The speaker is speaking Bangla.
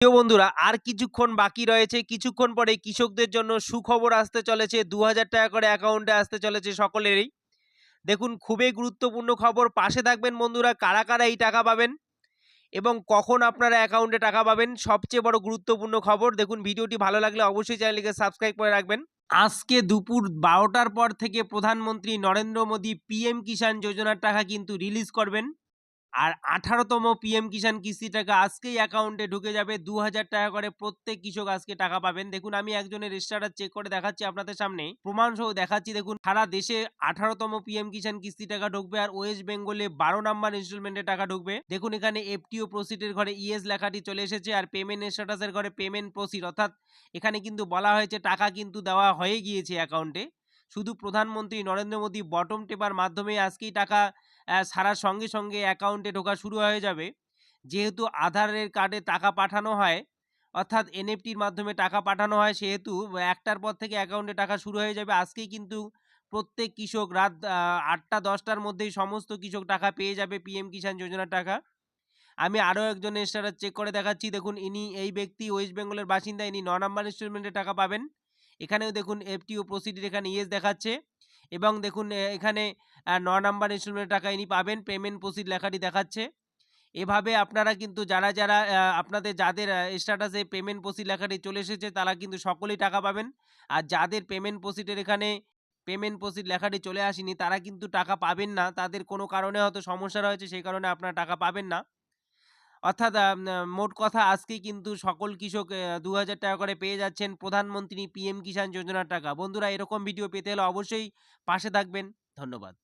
প্রিয় বন্ধুরা, আর কিছুক্ষণ বাকি রয়েছে। কিছুক্ষণ পরে কৃষকদের জন্য সুখবর আসতে চলেছে। দু হাজার টাকা করে অ্যাকাউন্টে আসতে চলেছে সকলেরই। দেখুন, খুবই গুরুত্বপূর্ণ খবর। পাশে থাকবেন বন্ধুরা, কারা কারা এই টাকা পাবেন এবং কখন আপনারা অ্যাকাউন্টে টাকা পাবেন, সবচেয়ে বড় গুরুত্বপূর্ণ খবর। দেখুন, ভিডিওটি ভালো লাগলে অবশ্যই চ্যানেলটিকে সাবস্ক্রাইব করে রাখবেন। আজকে দুপুর বারোটার পর থেকে প্রধানমন্ত্রী নরেন্দ্র মোদী পিএম কিষাণ যোজনার টাকা কিন্তু রিলিজ করবেন। আর আঠারোতম পিএম কিষাণ কিস্তি টাকা আজকেই অ্যাকাউন্টে ঢুকে যাবে দু হাজার টাকা করে প্রত্যেক কৃষক আজকে টাকা পাবেন। দেখুন, আমি একজনের রেজিস্টারটা চেক করে দেখাচ্ছি আপনাদের সামনে। প্রমাণ সহ দেখাচ্ছি, দেখুন, সারা দেশে আঠারোতম পিএম কিষাণ কিস্তি টাকা ঢুকবে আর ওয়েস্ট বেঙ্গলে বারো নাম্বার ইনস্টলমেন্টে টাকা ঢুকবে। দেখুন, এখানে এফটিও প্রসিডের ঘরে ইএস লেখাটি চলে এসেছে আর পেমেন্ট স্ট্যাটাসের ঘরে পেমেন্ট প্রসিড অর্থাৎ এখানে কিন্তু বলা হয়েছে, টাকা কিন্তু দেওয়া হয়ে গিয়েছে অ্যাকাউন্টে। শুধু প্রধানমন্ত্রী নরেন্দ্র মোদী বটম টেপার মাধ্যমে আজকেই টাকা সারার সঙ্গে সঙ্গে অ্যাকাউন্টে ঢোকা শুরু হয়ে যাবে। যেহেতু আধারের কার্ডে টাকা পাঠানো হয়, অর্থাৎ এনএফটির মাধ্যমে টাকা পাঠানো হয়, সেহেতু একটার পর থেকে অ্যাকাউন্টে টাকা শুরু হয়ে যাবে। আজকেই কিন্তু প্রত্যেক কৃষক রাত আটটা, দশটার মধ্যেই সমস্ত কৃষক টাকা পেয়ে যাবে পিএম কিষাণ যোজনার টাকা। আমি আরও একজন স্ট্যাটাস চেক করে দেখাচ্ছি। দেখুন, ইনি এই ব্যক্তি ওয়েস্ট বেঙ্গলের বাসিন্দা। ইনি ন নাম্বার ইনস্টলমেন্টে টাকা পাবেন। এখানেও দেখুন এফটিও প্রসিডির এখানে ইয়েস দেখাচ্ছে। এবং দেখুন এখানে ন নাম্বার ইনস্টলমেন্টের টাকা ইনি পাবেন পেমেন্ট প্রসিড লেখাটি দেখাচ্ছে। এভাবে আপনারা কিন্তু যারা যারা আপনাদের যাদের স্ট্যাটাসে পেমেন্ট প্রসিড লেখাটি চলে এসেছে, তারা কিন্তু সকলেই টাকা পাবেন। আর যাদের পেমেন্ট প্রসিডের এখানে পেমেন্ট প্রসিড লেখাটি চলে আসেনি, তারা কিন্তু টাকা পাবেন না। তাদের কোনো কারণে হয়তো সমস্যা রয়েছে, সেই কারণে আপনারা টাকা পাবেন না। অর্থাৎ মোট কথা আজকে কিন্তু সকল কৃষক দু হাজার টাকা করে পেয়ে যাচ্ছেন প্রধানমন্ত্রী পিএম কিষাণ যোজনার টাকা। বন্ধুরা, এরকম ভিডিও পেতে হলে অবশ্যই পাশে থাকবেন। ধন্যবাদ।